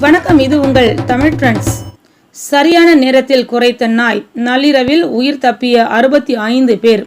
வணக்கம் இது உங்கள் தமிழ் ட்ரெண்ட்ஸ். சரியான நேரத்தில் குறைத்த நாய் நள்ளிரவில் உயிர் தப்பிய அறுபத்தி ஐந்து பேர்.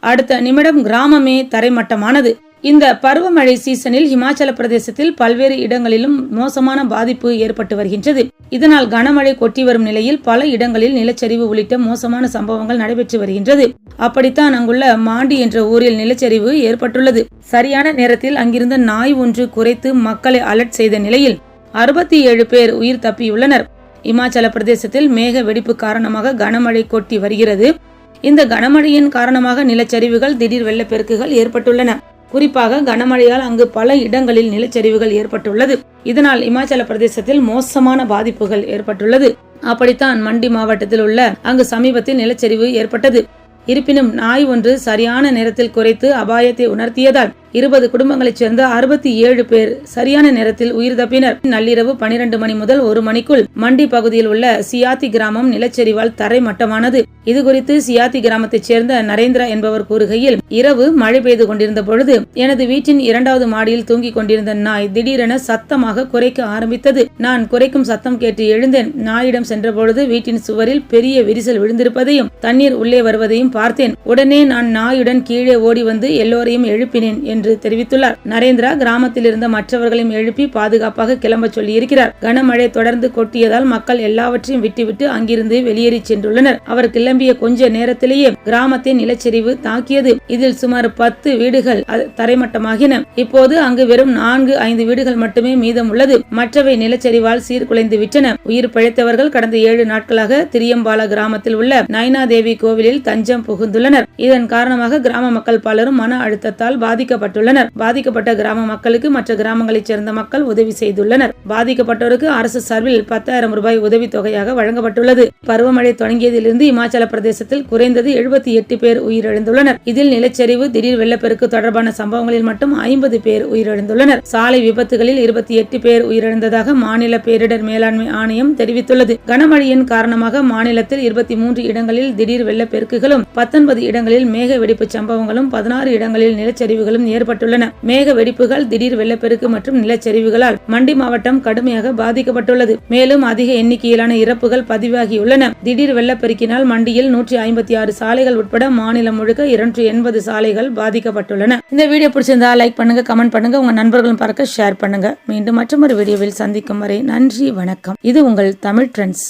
அடுத்த நிமிடம் கிராமமே தரைமட்டமானது. இந்த பருவமழை சீசனில் இமாச்சல பிரதேசத்தில் பல்வேறு இடங்களிலும் மோசமான பாதிப்பு ஏற்பட்டு வருகின்றது. இதனால் கனமழை கொட்டி வரும் நிலையில் பல இடங்களில் நிலச்சரிவு உள்ளிட்ட மோசமான சம்பவங்கள் நடைபெற்று வருகின்றது. அப்படித்தான் அங்குள்ள மாண்டி என்ற ஊரில் நிலச்சரிவு ஏற்பட்டுள்ளது. சரியான நேரத்தில் அங்கிருந்த நாய் ஒன்று குறைத்து மக்களை அலர்ட் செய்த நிலையில் அறுபத்தி ஏழு பேர் உயிர் தப்பியுள்ளனர். இமாச்சல பிரதேசத்தில் மேக வெடிப்பு காரணமாக கனமழை கொட்டி வருகிறது. இந்த கனமழையின் காரணமாக நிலச்சரிவுகள் திடீர் வெள்ளப்பெருக்குகள் ஏற்பட்டுள்ளன. குறிப்பாக கனமழையால் அங்கு பல இடங்களில் நிலச்சரிவுகள் ஏற்பட்டுள்ளது. இதனால் இமாச்சல பிரதேசத்தில் மோசமான பாதிப்புகள் ஏற்பட்டுள்ளது. அப்படித்தான் மண்டி மாவட்டத்தில் உள்ள அங்கு சமீபத்தில் நிலச்சரிவு ஏற்பட்டது. இருப்பினும் நாய் ஒன்று சரியான நேரத்தில் குறைத்து அபாயத்தை உணர்த்தியதால் இருபது குடும்பங்களைச் சேர்ந்த அறுபத்தி ஏழு பேர் சரியான நேரத்தில் உயிர் தப்பினர். நள்ளிரவு பனிரெண்டு மணி முதல் ஒரு மணிக்குள் மண்டி பகுதியில் உள்ள சியாத்தி கிராமம் நிலச்சரிவால் தரை மட்டமானது. இதுகுறித்து சியாத்தி கிராமத்தைச் சேர்ந்த நரேந்திரா என்பவர் கூறுகையில் இரவு மழை பெய்து கொண்டிருந்த பொழுது எனது வீட்டின் இரண்டாவது மாடியில் தூங்கிக் கொண்டிருந்த நாய் திடீரென சத்தமாக குறைக்க ஆரம்பித்தது. நான் குறைக்கும் சத்தம் கேட்டு எழுந்தேன். நாயிடம் சென்றபொழுது வீட்டின் சுவரில் பெரிய விரிசல் விழுந்திருப்பதையும் தண்ணீர் உள்ளே வருவதையும் பார்த்தேன். உடனே நான் நாயுடன் கீழே ஓடி வந்து எல்லோரையும் எழுப்பினேன் என்று தெரிவித்துள்ளார். நரேந்திரா கிராமத்தில் இருந்த மற்றவர்களையும் எழுப்பி பாதுகாப்பாக கிளம்ப சொல்லியிருக்கிறார். கனமழை தொடர்ந்து கொட்டியதால் மக்கள் எல்லாவற்றையும் விட்டுவிட்டு அங்கிருந்து வெளியேறி சென்றுள்ளனர். அவர் கிளம்பிய கொஞ்ச நேரத்திலேயே கிராமத்தை நிலச்சரிவு தாக்கியது. இதில் சுமார் பத்து வீடுகள் தரைமட்டமாகின. இப்போது அங்கு வெறும் நான்கு ஐந்து வீடுகள் மட்டுமே மீதம் உள்ளது மற்றவை நிலச்சரிவால் சீர்குலைந்து விட்டன. உயிர் பிழைத்தவர்கள் கடந்த ஏழு நாட்களாக திரியம்பால கிராமத்தில் உள்ள நைனாதேவி கோவிலில் தஞ்சம் புகுந்துள்ளனர். இதன் காரணமாக கிராம மக்கள் பலரும் மன அழுத்தத்தால் பாதிக்கப்பட்டுள்ளனர். பாதிக்கப்பட்ட கிராம மக்களுக்கு மற்ற கிராமங்களைச் சேர்ந்த மக்கள் உதவி செய்துள்ளனர். பாதிக்கப்பட்டோருக்கு அரசு சார்பில் பத்தாயிரம் ரூபாய் உதவி தொகையாக வழங்கப்பட்டுள்ளது. பருவமழை தொடங்கியதிலிருந்து இமாச்சல பிரதேசத்தில் குறைந்தது எழுபத்தி எட்டு பேர் உயிரிழந்துள்ளனர். இதில் நிலச்சரிவு திடீர் வெள்ளப்பெருக்கு தொடர்பான சம்பவங்களில் மட்டும் ஐம்பது பேர் உயிரிழந்துள்ளனர். சாலை விபத்துகளில் இருபத்தி எட்டு பேர் உயிரிழந்ததாக மாநில பேரிடர் மேலாண்மை ஆணையம் தெரிவித்துள்ளது. கனமழையின் காரணமாக மாநிலத்தில் இருபத்தி மூன்று இடங்களில் திடீர் வெள்ளப்பெருக்குகளும் பத்தொன்பது இடங்களில் மேக வெடிப்பு சம்பவங்களும் பதினாறு இடங்களில் நிலச்சரிவுகளும் ஏற்பட்டுள்ளன. மேக வெடிப்புகள் திடீர் வெள்ளப்பெருக்கு மற்றும் நிலச்சரிவுகளால் மண்டி மாவட்டம் கடுமையாக பாதிக்கப்பட்டுள்ளது. மேலும் அதிக எண்ணிக்கையிலான இறப்புகள் பதிவாகியுள்ளன. திடீர் வெள்ளப்பெருக்கினால் மண்டியில் நூற்றி ஐம்பத்தி ஆறு சாலைகள் உட்பட மாநிலம் முழுக்க இருநூற்றி எண்பது சாலைகள் பாதிக்கப்பட்டுள்ளன. இந்த வீடியோ பிடிச்சிருந்தா லைக் பண்ணுங்க கமெண்ட் பண்ணுங்க உங்க நண்பர்களும் பார்க்க ஷேர் பண்ணுங்க. மீண்டும் மற்றொரு வீடியோவில் சந்திக்கும் வரை நன்றி வணக்கம். இது உங்கள் தமிழ் ட்ரெண்ட்ஸ்.